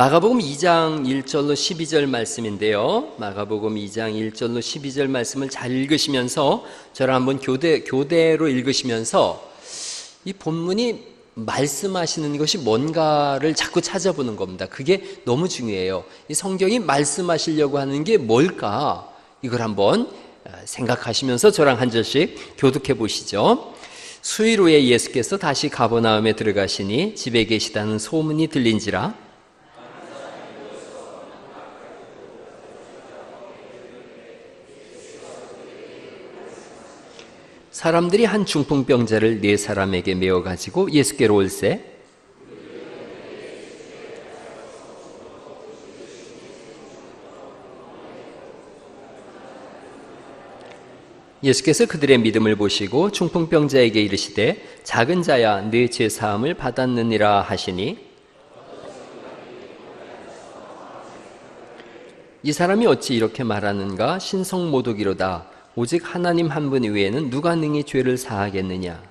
마가복음 2장 1절로 12절 말씀인데요. 마가복음 2장 1절로 12절 말씀을 잘 읽으시면서 저랑 한번 교대 교대로 읽으시면서 이 본문이 말씀하시는 것이 뭔가를 자꾸 찾아보는 겁니다. 그게 너무 중요해요. 이 성경이 말씀하시려고 하는 게 뭘까? 이걸 한번 어, 생각하시면서 저랑 한 절씩 교독해 보시죠. 수일 후에 예수께서 다시 가버나움에 들어가시니 집에 계시다는 소문이 들린지라 사람들이 한 중풍병자를 네 사람에게 메어 가지고 예수께로 올세 예수께서 그들의 믿음을 보시고 중풍병자에게 이르시되 작은 자야 네 죄 사함을 받았느니라 하시니. 이 사람이 어찌 이렇게 말하는가? 신성모독이로다 오직 하나님 한 분 외에는 누가 능히 죄를 사하겠느냐?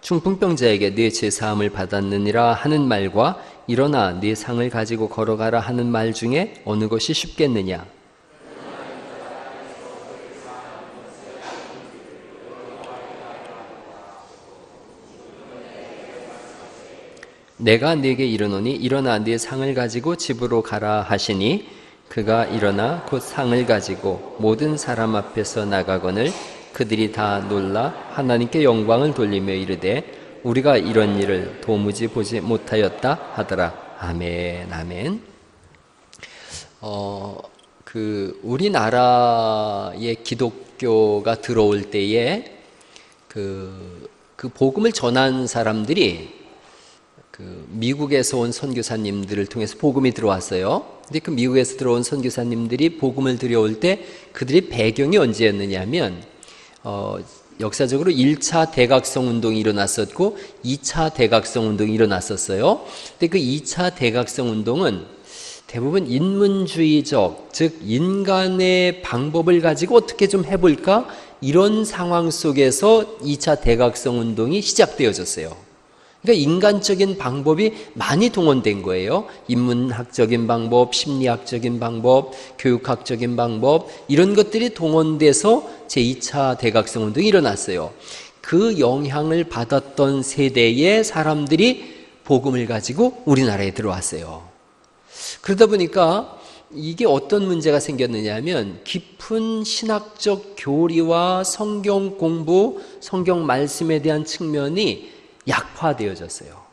중풍병자에게 네 죄사함을 받았느니라 하는 말과 일어나 네 상을 가지고 걸어가라 하는 말 중에 어느 것이 쉽겠느냐 내가 네게 이르노니 일어나 네 상을 가지고 집으로 가라 하시니 그가 일어나 곧 상을 가지고 모든 사람 앞에서 나가거늘 그들이 다 놀라 하나님께 영광을 돌리며 이르되 우리가 이런 일을 도무지 보지 못하였다 하더라. 아멘, 아멘. 어, 그 우리나라의 기독교가 들어올 때에 그, 그 복음을 전한 사람들이 그 미국에서 온 선교사님들을 통해서 복음이 들어왔어요. 근데 그 미국에서 들어온 선교사님들이 복음을 들여올 때 그들의 배경이 언제였느냐면 어, 역사적으로 1차 대각성 운동이 일어났었고 2차 대각성 운동이 일어났었어요. 근데 그 2차 대각성 운동은 대부분 인문주의적, 즉 인간의 방법을 가지고 어떻게 좀 해볼까 이런 상황 속에서 2차 대각성 운동이 시작되어졌어요. 그러니까 인간적인 방법이 많이 동원된 거예요. 인문학적인 방법, 심리학적인 방법, 교육학적인 방법, 이런 것들이 동원돼서 제2차 대각성 운동이 일어났어요. 그 영향을 받았던 세대의 사람들이 복음을 가지고 우리나라에 들어왔어요. 그러다 보니까 이게 어떤 문제가 생겼느냐 하면 깊은 신학적 교리와 성경 공부, 성경 말씀에 대한 측면이 약화되어졌어요.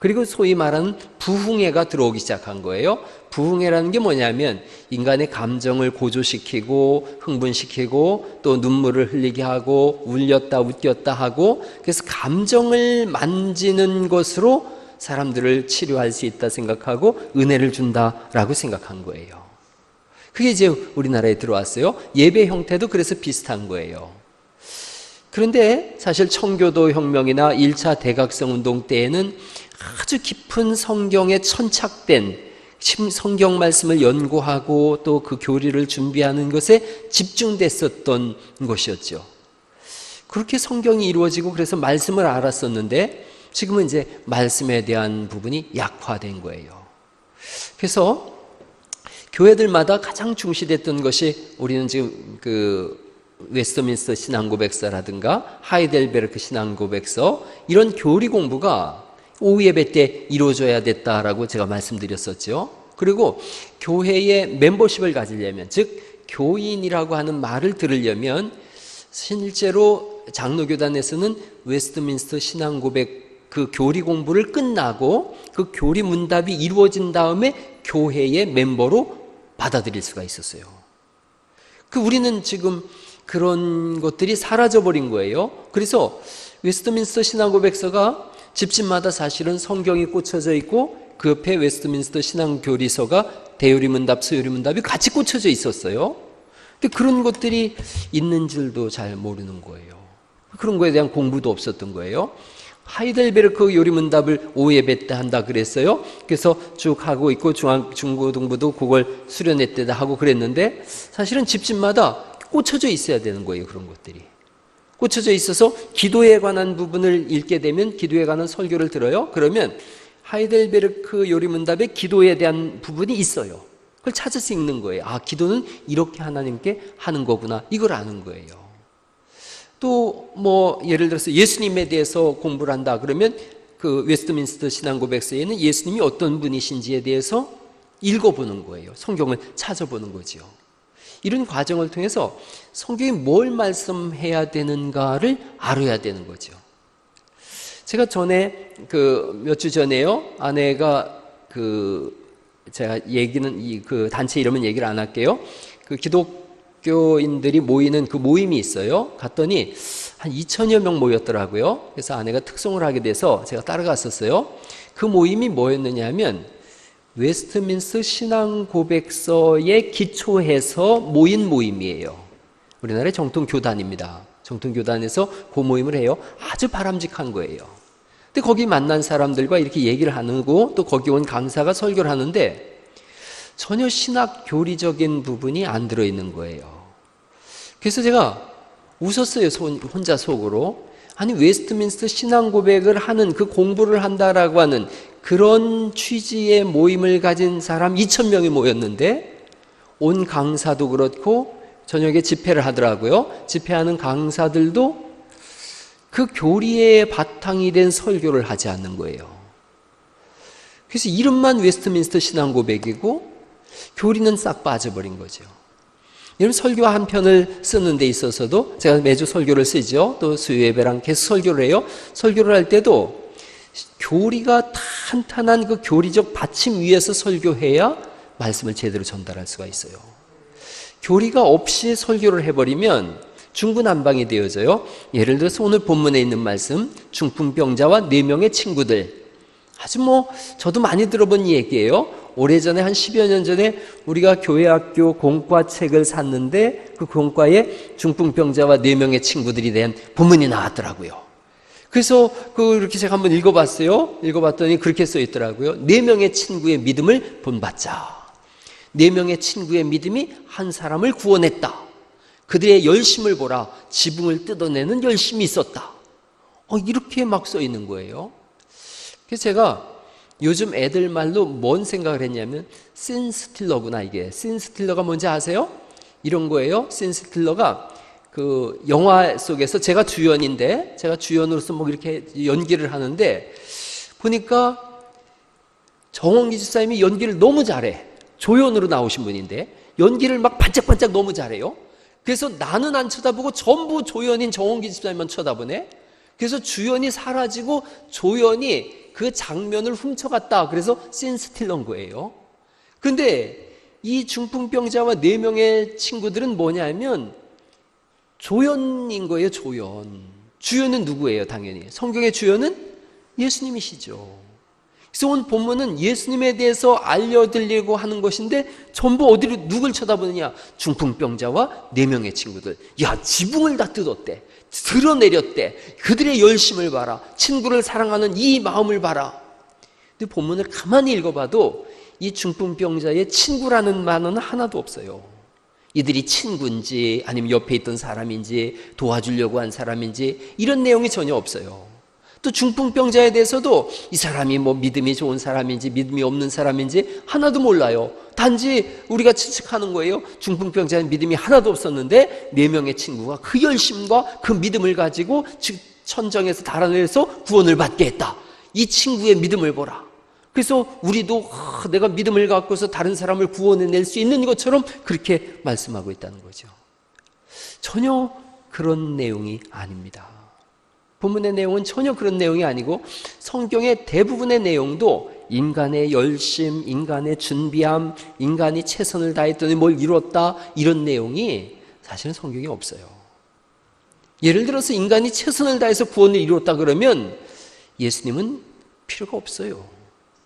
그리고 소위 말하는 부흥회가 들어오기 시작한 거예요. 부흥회라는 게 뭐냐면 인간의 감정을 고조시키고 흥분시키고 또 눈물을 흘리게 하고 울렸다 웃겼다 하고 그래서 감정을 만지는 것으로 사람들을 치료할 수 있다 생각하고 은혜를 준다라고 생각한 거예요. 그게 이제 우리나라에 들어왔어요. 예배 형태도 그래서 비슷한 거예요. 그런데 사실 청교도 혁명이나 1차 대각성 운동 때에는 아주 깊은 성경에 천착된 성경 말씀을 연구하고 또 그 교리를 준비하는 것에 집중됐었던 것이었죠. 그렇게 성경이 이루어지고 그래서 말씀을 알았었는데 지금은 이제 말씀에 대한 부분이 약화된 거예요. 그래서 교회들마다 가장 중시됐던 것이 우리는 지금 그 웨스터민스터 신앙고백서라든가 하이델베르크 신앙고백서 이런 교리 공부가 오후 예배 때 이루어져야 됐다라고 제가 말씀드렸었죠. 그리고 교회의 멤버십을 가지려면 즉 교인이라고 하는 말을 들으려면 실제로 장로교단에서는 웨스트민스터 신앙고백 그 교리 공부를 끝나고 그 교리 문답이 이루어진 다음에 교회의 멤버로 받아들일 수가 있었어요. 그 우리는 지금 그런 것들이 사라져 버린 거예요. 그래서 웨스트민스터 신앙고백서가 집집마다 사실은 성경이 꽂혀져 있고 그 옆에 웨스트민스터 신앙교리서가 대요리문답, 서요리문답이 같이 꽂혀져 있었어요. 근데 그런 것들이 있는 줄도 잘 모르는 거예요. 그런 거에 대한 공부도 없었던 거예요. 하이델베르크 요리문답을 오예배 때 한다 그랬어요. 그래서 쭉 하고 있고 중학, 중고등부도 그걸 수련회 때다 하고 그랬는데 사실은 집집마다 꽂혀져 있어야 되는 거예요. 그런 것들이. 꽂혀져 있어서 기도에 관한 부분을 읽게 되면 기도에 관한 설교를 들어요. 그러면 하이델베르크 요리문답에 기도에 대한 부분이 있어요. 그걸 찾아서 읽는 거예요. 아, 기도는 이렇게 하나님께 하는 거구나. 이걸 아는 거예요. 또 뭐 예를 들어서 예수님에 대해서 공부를 한다 그러면 그 웨스트민스터 신앙 고백서에는 예수님이 어떤 분이신지에 대해서 읽어보는 거예요. 성경을 찾아보는 거죠. 이런 과정을 통해서 성경이 뭘 말씀해야 되는가를 알아야 되는 거죠. 제가 전에 그 몇 주 전에요 아내가 그 제가 얘기는 이 그 단체 이름은 얘기를 안 할게요. 그 기독교인들이 모이는 그 모임이 있어요. 갔더니 한 2천여 명 모였더라고요. 그래서 아내가 특송을 하게 돼서 제가 따라갔었어요. 그 모임이 뭐였느냐 하면 웨스트민스 신앙 고백서에 기초해서 모인 모임이에요. 우리나라의 정통 교단입니다. 정통 교단에서 그 모임을 해요. 아주 바람직한 거예요. 근데 거기 만난 사람들과 이렇게 얘기를 하고 또 거기 온 강사가 설교를 하는데 전혀 신학 교리적인 부분이 안 들어 있는 거예요. 그래서 제가 웃었어요. 혼자 속으로. 아니 웨스트민스터 신앙 고백을 하는 그 공부를 한다라고 하는 그런 취지의 모임을 가진 사람 2천 명이 모였는데 온 강사도 그렇고 저녁에 집회를 하더라고요. 집회하는 강사들도 그 교리의 바탕이 된 설교를 하지 않는 거예요. 그래서 이름만 웨스트민스터 신앙 고백이고 교리는 싹 빠져버린 거죠. 여러분 설교 한 편을 쓰는 데 있어서도 제가 매주 설교를 쓰죠. 또 수요 예배랑 계속 설교를 해요. 설교를 할 때도 교리가 탄탄한 그 교리적 받침 위에서 설교해야 말씀을 제대로 전달할 수가 있어요. 교리가 없이 설교를 해버리면 중구난방이 되어져요. 예를 들어서 오늘 본문에 있는 말씀, 중풍병자와 네 명의 친구들. 아주 뭐 저도 많이 들어본 얘기예요. 오래전에 한 10여 년 전에 우리가 교회 학교 공과 책을 샀는데 그 공과에 중풍병자와 네 명의 친구들이 된 본문이 나왔더라고요. 그래서 그렇게 제가 한번 읽어봤어요. 읽어봤더니 그렇게 써 있더라고요. 네 명의 친구의 믿음을 본받자. 네 명의 친구의 믿음이 한 사람을 구원했다. 그들의 열심을 보라. 지붕을 뜯어내는 열심이 있었다. 어, 이렇게 막 써 있는 거예요. 그래서 제가 요즘 애들 말로 뭔 생각을 했냐면 신스틸러구나 이게. 신스틸러가 뭔지 아세요? 이런 거예요. 신스틸러가 그 영화 속에서 제가 주연인데 제가 주연으로서 뭐 이렇게 연기를 하는데 보니까 정원기 집사님이 연기를 너무 잘해. 조연으로 나오신 분인데 연기를 막 반짝반짝 너무 잘해요. 그래서 나는 안 쳐다보고 전부 조연인 정원기 집사님만 쳐다보네. 그래서 주연이 사라지고 조연이 그 장면을 훔쳐갔다. 그래서 신스틸러인 거예요. 근데 이 중풍병자와 네 명의 친구들은 뭐냐면 조연인 거예요, 조연. 주연은 누구예요, 당연히? 성경의 주연은 예수님이시죠. 그래서 오늘 본문은 예수님에 대해서 알려드리려고 하는 것인데 전부 어디로 누굴 쳐다보느냐? 중풍병자와 네 명의 친구들. 야, 지붕을 다 뜯었대. 드러내렸대. 그들의 열심을 봐라. 친구를 사랑하는 이 마음을 봐라. 근데 본문을 가만히 읽어봐도 이 중풍병자의 친구라는 말은 하나도 없어요. 이들이 친구인지 아니면 옆에 있던 사람인지 도와주려고 한 사람인지 이런 내용이 전혀 없어요. 또 중풍병자에 대해서도 이 사람이 뭐 믿음이 좋은 사람인지 믿음이 없는 사람인지 하나도 몰라요. 단지 우리가 추측하는 거예요. 중풍병자는 믿음이 하나도 없었는데 네 명의 친구가 그 열심과 그 믿음을 가지고 천정에서 달아내서 구원을 받게 했다. 이 친구의 믿음을 보라. 그래서 우리도 아, 내가 믿음을 갖고서 다른 사람을 구원해낼 수 있는 것처럼 그렇게 말씀하고 있다는 거죠. 전혀 그런 내용이 아닙니다. 본문의 내용은 전혀 그런 내용이 아니고 성경의 대부분의 내용도 인간의 열심, 인간의 준비함, 인간이 최선을 다했더니 뭘 이뤘다 이런 내용이 사실은 성경에 없어요. 예를 들어서 인간이 최선을 다해서 구원을 이뤘다 그러면 예수님은 필요가 없어요.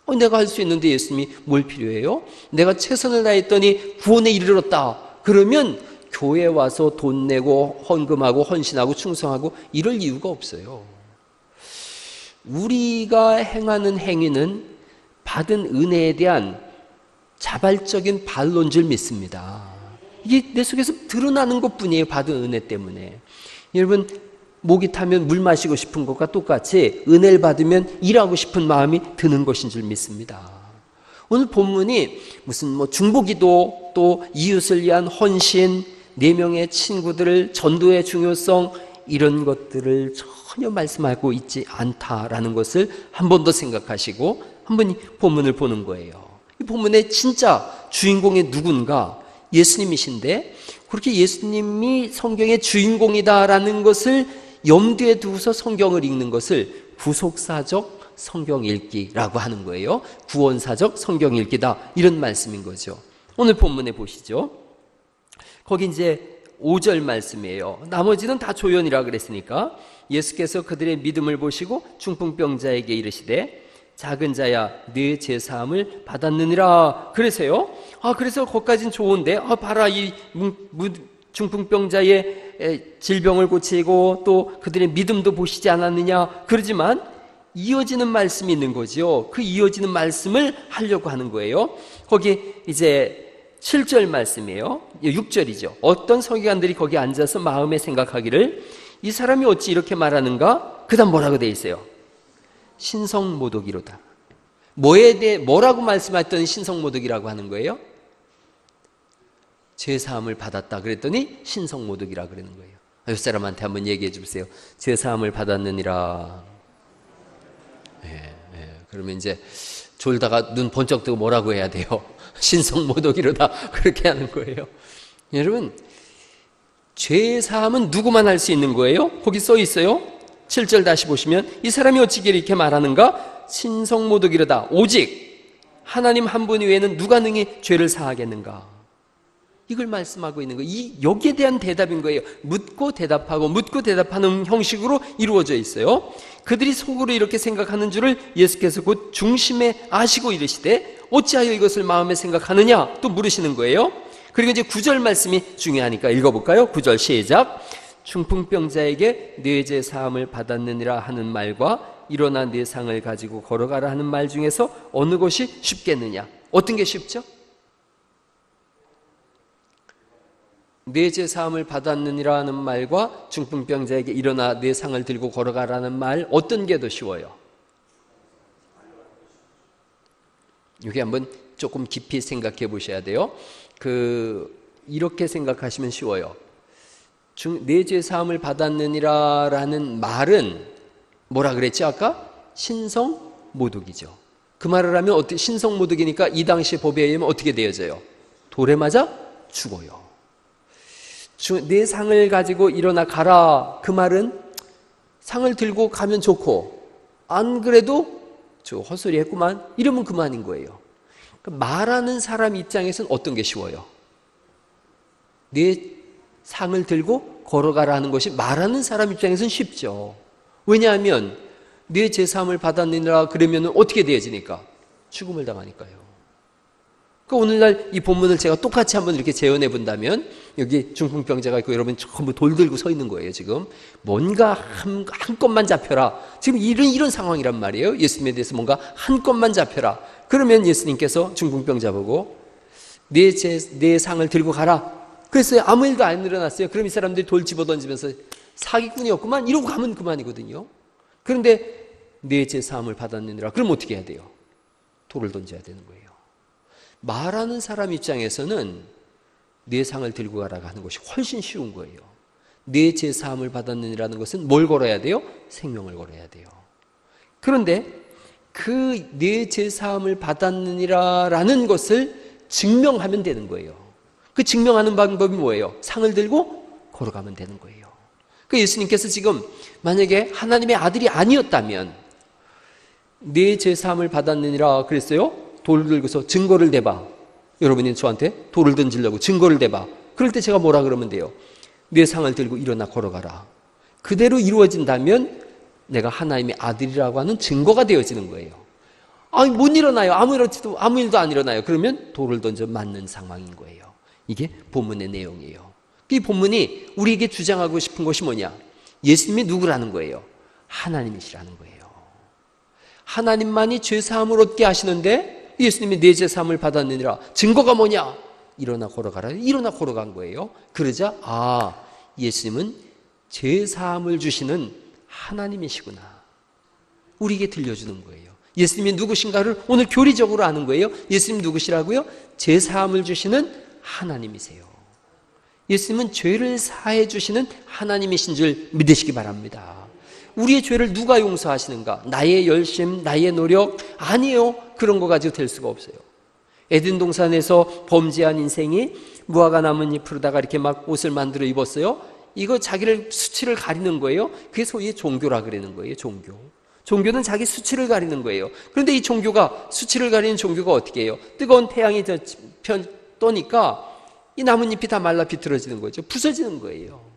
어, 내가 할 수 있는데 예수님이 뭘 필요해요? 내가 최선을 다했더니 구원에 이르렀다. 그러면 교회 와서 돈 내고 헌금하고 헌신하고 충성하고 이럴 이유가 없어요. 우리가 행하는 행위는 받은 은혜에 대한 자발적인 반론 줄 믿습니다. 이게 내 속에서 드러나는 것 뿐이에요. 받은 은혜 때문에. 여러분, 목이 타면 물 마시고 싶은 것과 똑같이 은혜를 받으면 일하고 싶은 마음이 드는 것인 줄 믿습니다. 오늘 본문이 무슨 뭐 중보기도 또 이웃을 위한 헌신, 네 명의 친구들을 전도의 중요성 이런 것들을 전혀 말씀하고 있지 않다라는 것을 한 번 더 생각하시고 한번 이 본문을 보는 거예요. 이 본문의 진짜 주인공이 누군가 예수님이신데 그렇게 예수님이 성경의 주인공이다라는 것을 염두에 두고서 성경을 읽는 것을 구속사적 성경 읽기라고 하는 거예요. 구원사적 성경 읽기다. 이런 말씀인 거죠. 오늘 본문에 보시죠. 거기 이제 5절 말씀이에요. 나머지는 다 조연이라 그랬으니까 예수께서 그들의 믿음을 보시고 중풍병자에게 이르시되 작은 자야 네 제사함을 받았느니라 그러세요. 아 그래서 거기까진 좋은데 아 봐라 이 중풍병자의 에, 질병을 고치고 또 그들의 믿음도 보시지 않았느냐 그러지만 이어지는 말씀이 있는 거죠. 그 이어지는 말씀을 하려고 하는 거예요. 거기 이제 7절 말씀이에요. 6절이죠. 어떤 서기관들이 거기 앉아서 마음에 생각하기를 이 사람이 어찌 이렇게 말하는가? 그다음 뭐라고 돼 있어요? 신성모독이로다. 뭐에 대해 뭐라고 말씀했더니 신성모독이라고 하는 거예요? 죄 사함을 받았다 그랬더니 신성모독이라 그러는 거예요. 옆 사람한테 한번 얘기해 주세요. 죄 사함을 받았느니라. 예, 예. 그러면 이제 졸다가 눈 번쩍 뜨고 뭐라고 해야 돼요? 신성모독이로다 그렇게 하는 거예요. 여러분 죄 사함은 누구만 할 수 있는 거예요? 거기 써 있어요. 7절 다시 보시면 이 사람이 어찌게 이렇게 말하는가? 신성모독이로다. 오직 하나님 한 분 외에는 누가 능히 죄를 사하겠는가? 이걸 말씀하고 있는 거예요. 이 여기에 대한 대답인 거예요. 묻고 대답하고 묻고 대답하는 형식으로 이루어져 있어요. 그들이 속으로 이렇게 생각하는 줄을 예수께서 곧 중심에 아시고 이르시되 어찌하여 이것을 마음에 생각하느냐 또 물으시는 거예요. 그리고 이제 구절 말씀이 중요하니까 읽어볼까요? 구절 시작. 중풍병자에게 뇌제 사함을 받았느니라 하는 말과 일어나 네 상을 가지고 걸어가라 하는 말 중에서 어느 것이 쉽겠느냐? 어떤 게 쉽죠? 뇌제 사함을 받았느니라 는 말과 중풍병자에게 일어나 네 상을 들고 걸어가라는 말 어떤 게 더 쉬워요? 이게 한번 조금 깊이 생각해 보셔야 돼요. 그 이렇게 생각하시면 쉬워요. 중, 내죄 사함을 받았느니라라는 말은 뭐라 그랬지 아까 신성 모독이죠. 그 말을 하면 어떻게 신성 모독이니까 이 당시 법에 의하면 어떻게 되어져요? 돌에 맞아 죽어요. 주- 내 상을 가지고 일어나 가라. 그 말은 상을 들고 가면 좋고 안 그래도 저 헛소리 했구만 이러면 그만인 거예요. 그 말하는 사람 입장에서는 어떤 게 쉬워요? 내 상을 들고 걸어가라 하는 것이 말하는 사람 입장에서는 쉽죠. 왜냐하면 내 제사함을 받았느니라 그러면 어떻게 되어지니까? 죽음을 당하니까요. 그 오늘날 이 본문을 제가 똑같이 한번 이렇게 재현해 본다면 여기 중풍병자가 있고 여러분 전부 돌 들고 서 있는 거예요 지금. 뭔가 한, 한 건만 잡혀라. 지금 이런 이런 상황이란 말이에요. 예수님에 대해서 뭔가 한 건만 잡혀라. 그러면 예수님께서 중풍병자 보고 내, 제, 내 상을 들고 가라. 그랬어요. 아무 일도 안 일어났어요. 그럼 이 사람들이 돌 집어 던지면서 사기꾼이었구만. 이러고 가면 그만이거든요. 그런데 내 제 사함을 받았느니라. 그럼 어떻게 해야 돼요? 돌을 던져야 되는 거예요 말하는 사람 입장에서는 내 상을 들고 가라고 하는 것이 훨씬 쉬운 거예요. 내 제사함을 받았느니라는 것은 뭘 걸어야 돼요? 생명을 걸어야 돼요. 그런데 그 내 제사함을 받았느니라라는 것을 증명하면 되는 거예요. 그 증명하는 방법이 뭐예요? 상을 들고 걸어가면 되는 거예요. 그 예수님께서 지금 만약에 하나님의 아들이 아니었다면 내 제사함을 받았느니라 그랬어요? 돌 들고서 증거를 대봐. 여러분이 저한테 돌을 던지려고 증거를 대봐. 그럴 때 제가 뭐라 그러면 돼요? 내 상을 들고 일어나 걸어가라. 그대로 이루어진다면 내가 하나님의 아들이라고 하는 증거가 되어지는 거예요. 아니, 못 일어나요. 아무 일도, 아무 일도 안 일어나요. 그러면 돌을 던져 맞는 상황인 거예요. 이게 본문의 내용이에요. 이 본문이 우리에게 주장하고 싶은 것이 뭐냐? 예수님이 누구라는 거예요? 하나님이시라는 거예요. 하나님만이 죄사함을 얻게 하시는데 예수님이 내 죄사함을 받았느니라 증거가 뭐냐? 일어나 걸어가라. 일어나 걸어간 거예요. 그러자 아 예수님은 죄 사함을 주시는 하나님이시구나. 우리에게 들려주는 거예요. 예수님이 누구신가를 오늘 교리적으로 아는 거예요. 예수님 누구시라고요? 죄 사함을 주시는 하나님이세요. 예수님은 죄를 사해 주시는 하나님이신 줄 믿으시기 바랍니다. 우리의 죄를 누가 용서하시는가? 나의 열심, 나의 노력 아니에요. 그런 거 가지고 될 수가 없어요. 에덴 동산에서 범죄한 인생이 무화과 나뭇잎으로다가 이렇게 막 옷을 만들어 입었어요. 이거 자기를 수치를 가리는 거예요. 그게 소위 종교라 그러는 거예요. 종교. 종교는 자기 수치를 가리는 거예요. 그런데 이 종교가 수치를 가리는 종교가 어떻게 해요? 뜨거운 태양이 편 떠니까 이 나뭇잎이 다 말라 비틀어지는 거죠. 부서지는 거예요.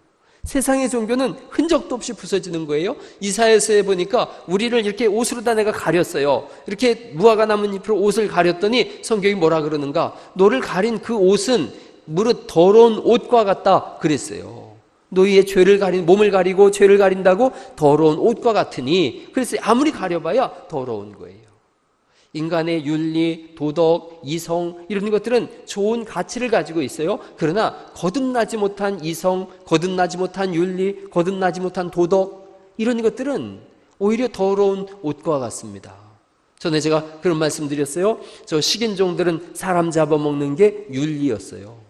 세상의 종교는 흔적도 없이 부서지는 거예요. 이사에서 보니까 우리를 이렇게 옷으로 다 내가 가렸어요. 이렇게 무화과 나뭇잎으로 옷을 가렸더니 성경이 뭐라 그러는가? 너를 가린 그 옷은 무릇 더러운 옷과 같다 그랬어요. 너희의 죄를 가린 몸을 가리고 죄를 가린다고 더러운 옷과 같으니 그래서 아무리 가려봐야 더러운 거예요. 인간의 윤리, 도덕, 이성 이런 것들은 좋은 가치를 가지고 있어요. 그러나 거듭나지 못한 이성, 거듭나지 못한 윤리, 거듭나지 못한 도덕 이런 것들은 오히려 더러운 옷과 같습니다. 전에 제가 그런 말씀 드렸어요. 저 식인종들은 사람 잡아먹는 게 윤리였어요.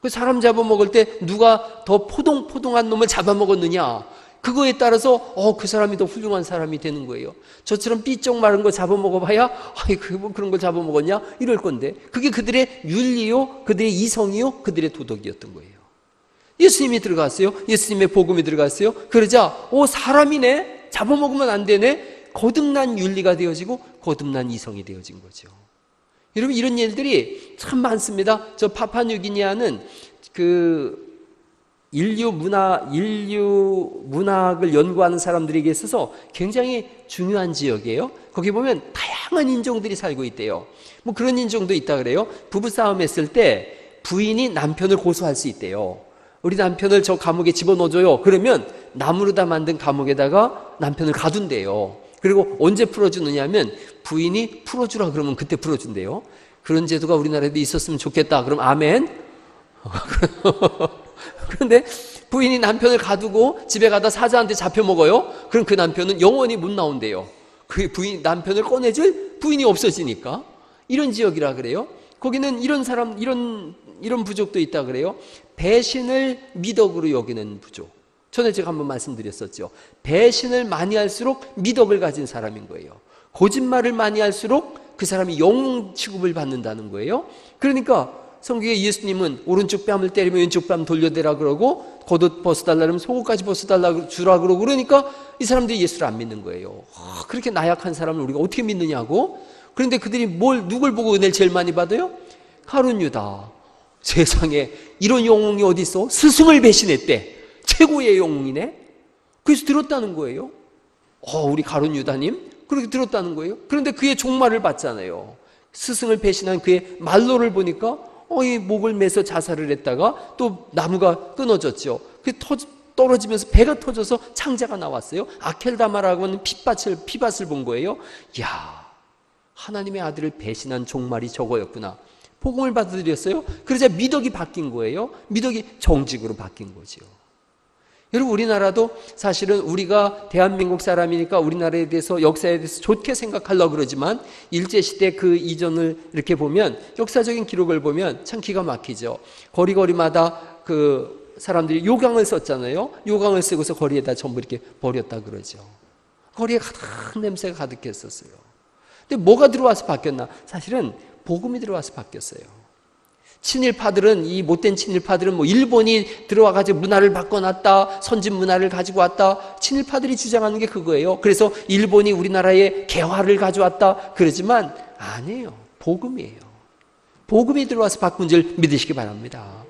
그 사람 잡아먹을 때 누가 더 포동포동한 놈을 잡아먹었느냐 그거에 따라서 어 그 사람이 더 훌륭한 사람이 되는 거예요. 저처럼 삐쩍 마른 거 잡아먹어봐야 아이 그뭐 그런 걸 잡아먹었냐 이럴 건데 그게 그들의 윤리요, 그들의 이성이요, 그들의 도덕이었던 거예요. 예수님이 들어갔어요. 예수님의 복음이 들어갔어요. 그러자 오 사람이네 잡아먹으면 안 되네 거듭난 윤리가 되어지고 거듭난 이성이 되어진 거죠. 여러분 이런 일들이 참 많습니다. 저 파파뉴기니아는 그 인류 문화, 인류 문학을 연구하는 사람들에게 있어서 굉장히 중요한 지역이에요. 거기 보면 다양한 인종들이 살고 있대요. 뭐 그런 인종도 있다 그래요. 부부싸움 했을 때 부인이 남편을 고소할 수 있대요. 우리 남편을 저 감옥에 집어넣어줘요. 그러면 나무로 다 만든 감옥에다가 남편을 가둔대요. 그리고 언제 풀어주느냐 하면 부인이 풀어주라 그러면 그때 풀어준대요. 그런 제도가 우리나라에도 있었으면 좋겠다. 그럼 아멘. 그런데 부인이 남편을 가두고 집에 가다 사자한테 잡혀 먹어요. 그럼 그 남편은 영원히 못 나온대요. 그 부인 남편을 꺼내줄 부인이 없어지니까 이런 지역이라 그래요. 거기는 이런 사람 이런 이런 부족도 있다 그래요. 배신을 미덕으로 여기는 부족. 전에 제가 한번 말씀드렸었죠. 배신을 많이 할수록 미덕을 가진 사람인 거예요. 거짓말을 많이 할수록 그 사람이 영웅 취급을 받는다는 거예요. 그러니까 성경에 예수님은 오른쪽 뺨을 때리면 왼쪽 뺨 돌려대라 그러고 겉옷 벗어달라 그러면 속옷까지 벗어달라 주라 그러고 그러니까 이 사람들이 예수를 안 믿는 거예요. 아, 그렇게 나약한 사람을 우리가 어떻게 믿느냐고. 그런데 그들이 뭘 누굴 보고 은혜를 제일 많이 받아요? 가룟 유다. 세상에 이런 영웅이 어디 있어? 스승을 배신했대. 최고의 영웅이네. 그래서 들었다는 거예요. 어, 우리 가룟 유다님 그렇게 들었다는 거예요. 그런데 그의 종말을 봤잖아요. 스승을 배신한 그의 말로를 보니까 어, 이 목을 매서 자살을 했다가 또 나무가 끊어졌죠. 그 터, 떨어지면서 배가 터져서 창자가 나왔어요. 아켈다마라고 하는 핏밭을, 피밭을 본 거예요. 야 하나님의 아들을 배신한 종말이 저거였구나. 복음을 받아들였어요. 그러자 미덕이 바뀐 거예요. 미덕이 정직으로 바뀐 거죠. 여러분 우리나라도 사실은 우리가 대한민국 사람이니까 우리나라에 대해서 역사에 대해서 좋게 생각하려고 그러지만 일제시대 그 이전을 이렇게 보면 역사적인 기록을 보면 참 기가 막히죠. 거리거리마다 그 사람들이 요강을 썼잖아요. 요강을 쓰고서 거리에다 전부 이렇게 버렸다 그러죠. 거리에 가득 냄새가 가득했었어요. 근데 뭐가 들어와서 바뀌었나? 사실은 복음이 들어와서 바뀌었어요. 친일파들은 이 못된 친일파들은 뭐 일본이 들어와 가지고 문화를 바꿔놨다 선진 문화를 가지고 왔다 친일파들이 주장하는 게 그거예요. 그래서 일본이 우리나라에 개화를 가져왔다 그러지만 아니에요. 복음이에요. 복음이 들어와서 바꾼 줄 믿으시기 바랍니다.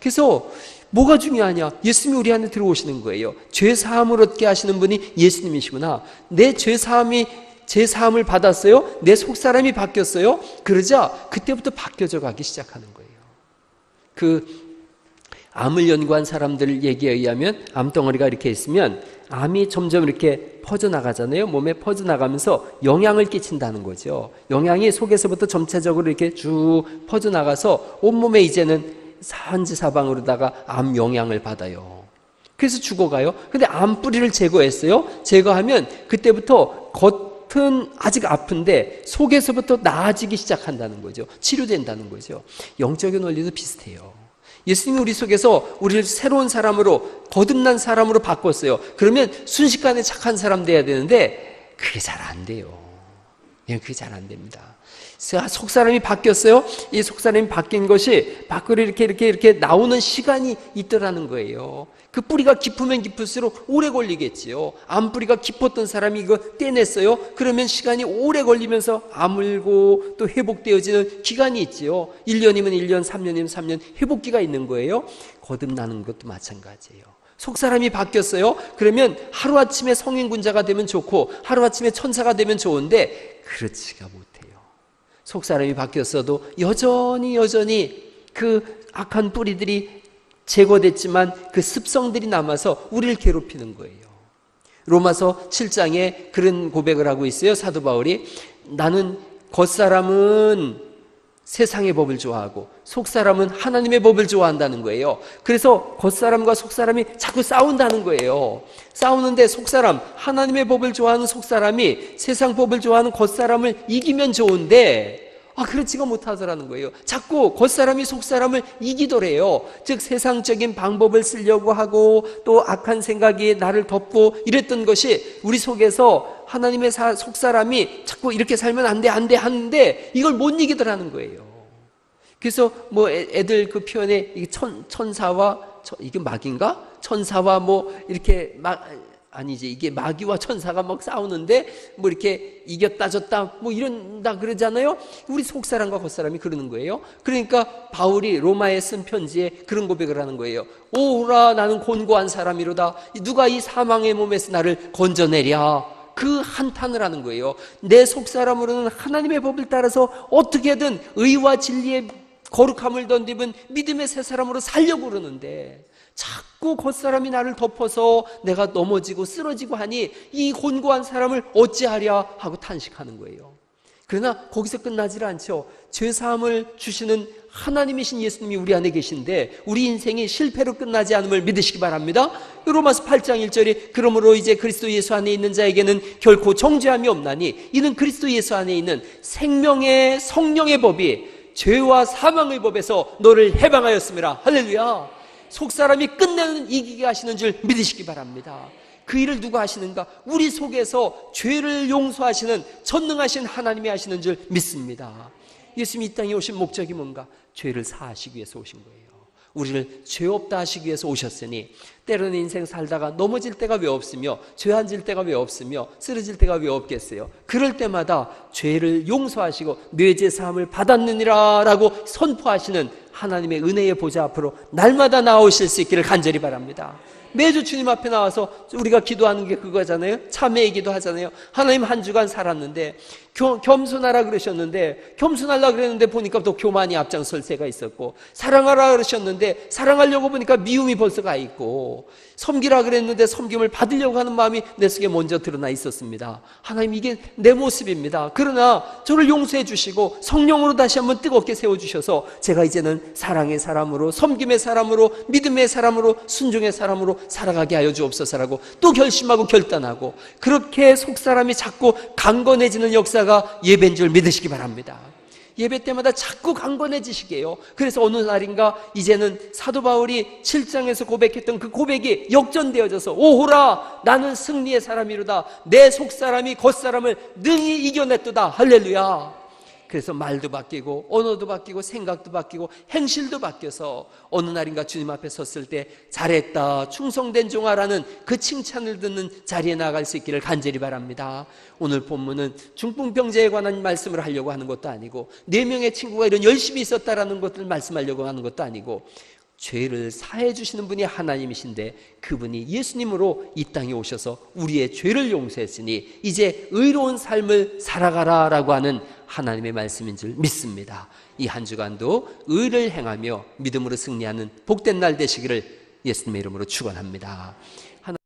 그래서 뭐가 중요하냐? 예수님이 우리 안에 들어오시는 거예요. 죄 사함을 얻게 하시는 분이 예수님이시구나. 내 죄 사함이 제 사함을 받았어요. 내 속사람이 바뀌었어요. 그러자 그때부터 바뀌어져 가기 시작하는 거예요. 그 암을 연구한 사람들 얘기에 의하면 암덩어리가 이렇게 있으면 암이 점점 이렇게 퍼져나가잖아요. 몸에 퍼져나가면서 영향을 끼친다는 거죠. 영향이 속에서부터 점차적으로 이렇게 쭉 퍼져나가서 온몸에 이제는 산지사방으로다가 암 영향을 받아요. 그래서 죽어가요. 근데 암 뿌리를 제거했어요. 제거하면 그때부터 겉 은 아직 아픈데 속에서부터 나아지기 시작한다는 거죠. 치료된다는 거죠. 영적인 원리도 비슷해요. 예수님이 우리 속에서 우리를 새로운 사람으로 거듭난 사람으로 바꿨어요. 그러면 순식간에 착한 사람 돼야 되는데 그게 잘 안 돼요. 예, 그게 잘 안 됩니다. 속 사람이 바뀌었어요. 이 속 사람이 바뀐 것이 밖으로 이렇게 이렇게 이렇게 나오는 시간이 있더라는 거예요. 그 뿌리가 깊으면 깊을수록 오래 걸리겠지요. 암 뿌리가 깊었던 사람이 이거 떼냈어요. 그러면 시간이 오래 걸리면서 아물고 또 회복되어지는 기간이 있지요. 1년이면 1년, 3년이면 3년 회복기가 있는 거예요. 거듭나는 것도 마찬가지예요. 속 사람이 바뀌었어요. 그러면 하루아침에 성인군자가 되면 좋고 하루아침에 천사가 되면 좋은데 그렇지가 못해요. 속 사람이 바뀌었어도 여전히 여전히 그 악한 뿌리들이 제거됐지만 그 습성들이 남아서 우리를 괴롭히는 거예요. 로마서 7장에 그런 고백을 하고 있어요. 사도 바울이 나는 겉사람은 세상의 법을 좋아하고 속 사람은 하나님의 법을 좋아한다는 거예요. 그래서 겉 사람과 속 사람이 자꾸 싸운다는 거예요. 싸우는데 속 사람, 하나님의 법을 좋아하는 속 사람이 세상 법을 좋아하는 겉 사람을 이기면 좋은데 아, 그렇지가 못하더라는 거예요. 자꾸 겉사람이 속사람을 이기더래요. 즉, 세상적인 방법을 쓰려고 하고 또 악한 생각이 나를 덮고 이랬던 것이 우리 속에서 하나님의 사, 속사람이 자꾸 이렇게 살면 안 돼, 안 돼, 하는데 이걸 못 이기더라는 거예요. 그래서 뭐 애- 애들 그 표현에 천, 천사와, 저- 이게 마귀인가? 천사와 뭐 이렇게 막, 아니지 이게 마귀와 천사가 막 싸우는데 뭐 이렇게 이겼다 졌다 뭐 이런다 그러잖아요. 우리 속사람과 겉사람이 그러는 거예요. 그러니까 바울이 로마에 쓴 편지에 그런 고백을 하는 거예요. 오라 나는 곤고한 사람이로다. 누가 이 사망의 몸에서 나를 건져내랴. 그 한탄을 하는 거예요. 내 속사람으로는 하나님의 법을 따라서 어떻게든 의와 진리의 거룩함을 던집은 믿음의 새 사람으로 살려고 그러는데 자꾸 겉사람이 나를 덮어서 내가 넘어지고 쓰러지고 하니 이 곤고한 사람을 어찌하랴 하고 탄식하는 거예요. 그러나 거기서 끝나질 않죠. 죄사함을 주시는 하나님이신 예수님이 우리 안에 계신데 우리 인생이 실패로 끝나지 않음을 믿으시기 바랍니다. 로마서 8장 1절이 그러므로 이제 그리스도 예수 안에 있는 자에게는 결코 정죄함이 없나니 이는 그리스도 예수 안에 있는 생명의 성령의 법이 죄와 사망의 법에서 너를 해방하였습니다. 할렐루야. 속 사람이 끝내는 이기게 하시는 줄 믿으시기 바랍니다. 그 일을 누가 하시는가? 우리 속에서 죄를 용서하시는 전능하신 하나님이 하시는 줄 믿습니다. 예수님이 이 땅에 오신 목적이 뭔가? 죄를 사하시기 위해서 오신 거예요. 우리를 죄 없다 하시기 위해서 오셨으니 때로는 인생 살다가 넘어질 때가 왜 없으며 죄 앉을 때가 왜 없으며 쓰러질 때가 왜 없겠어요. 그럴 때마다 죄를 용서하시고 뇌제 사함을 받았느니라라고 선포하시는 하나님의 은혜의 보좌 앞으로 날마다 나오실 수 있기를 간절히 바랍니다. 매주 주님 앞에 나와서 우리가 기도하는 게 그거잖아요. 참회의 기도 하잖아요. 하나님 한 주간 살았는데 겸, 겸손하라 그러셨는데 겸손하려 그랬는데 보니까 또 교만이 앞장설 새가 있었고 사랑하라 그러셨는데 사랑하려고 보니까 미움이 벌써 가 있고 섬기라 그랬는데 섬김을 받으려고 하는 마음이 내 속에 먼저 드러나 있었습니다. 하나님 이게 내 모습입니다. 그러나 저를 용서해 주시고 성령으로 다시 한번 뜨겁게 세워 주셔서 제가 이제는 사랑의 사람으로 섬김의 사람으로 믿음의 사람으로 순종의 사람으로 살아가게 하여 주옵소서라고 또 결심하고 결단하고 그렇게 속 사람이 자꾸 강건해지는 역사가 예배인 줄 믿으시기 바랍니다. 예배 때마다 자꾸 강건해지시게요. 그래서 어느 날인가 이제는 사도 바울이 7장에서 고백했던 그 고백이 역전되어져서 오호라 나는 승리의 사람이로다 내 속사람이 겉사람을 능히 이겨냈도다 할렐루야. 그래서 말도 바뀌고 언어도 바뀌고 생각도 바뀌고 행실도 바뀌어서 어느 날인가 주님 앞에 섰을 때 잘했다 충성된 종아라는 그 칭찬을 듣는 자리에 나갈 수 있기를 간절히 바랍니다. 오늘 본문은 중풍병자에 관한 말씀을 하려고 하는 것도 아니고 네 명의 친구가 이런 열심히 있었다라는 것을 말씀하려고 하는 것도 아니고 죄를 사해 주시는 분이 하나님이신데 그분이 예수님으로 이 땅에 오셔서 우리의 죄를 용서했으니 이제 의로운 삶을 살아가라라고 하는 하나님의 말씀인 줄 믿습니다. 이 한 주간도 의를 행하며 믿음으로 승리하는 복된 날 되시기를 예수님의 이름으로 축원합니다.